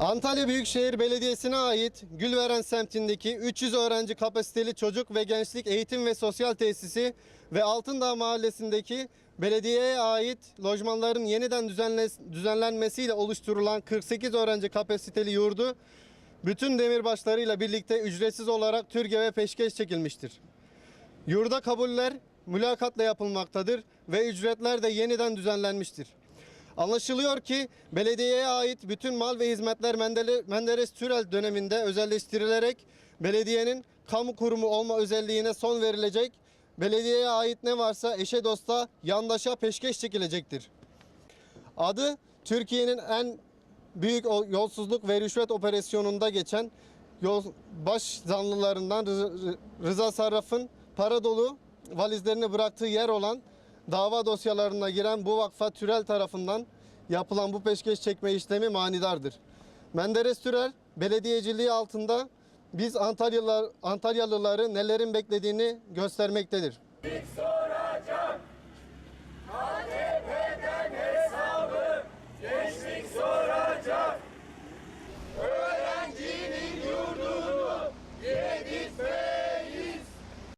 Antalya Büyükşehir Belediyesi'ne ait Gülveren semtindeki 300 öğrenci kapasiteli çocuk ve gençlik eğitim ve sosyal tesisi ve Altındağ mahallesindeki belediyeye ait lojmanların yeniden düzenle- düzenlenmesiyle oluşturulan 48 öğrenci kapasiteli yurdu bütün demirbaşlarıyla birlikte ücretsiz olarak Türkiye ve peşkeş çekilmiştir. Yurda kabuller mülakatla yapılmaktadır ve ücretler de yeniden düzenlenmiştir. Anlaşılıyor ki belediyeye ait bütün mal ve hizmetler Menderes Türel döneminde özelleştirilerek belediyenin kamu kurumu olma özelliğine son verilecek. Belediyeye ait ne varsa eşe dosta yandaşa peşkeş çekilecektir. Adı Türkiye'nin en büyük yolsuzluk ve rüşvet operasyonunda geçen yol, baş zanlılarından Rı- Rı- Rıza Sarraf'ın para dolu valizlerini bıraktığı yer olan dava dosyalarına giren bu vakfa Türel tarafından yapılan bu peşkeş çekme işlemi manidardır. Menderes Türel belediyeciliği altında biz Antalyalılar, Antalyalıları nelerin beklediğini göstermektedir. Sağ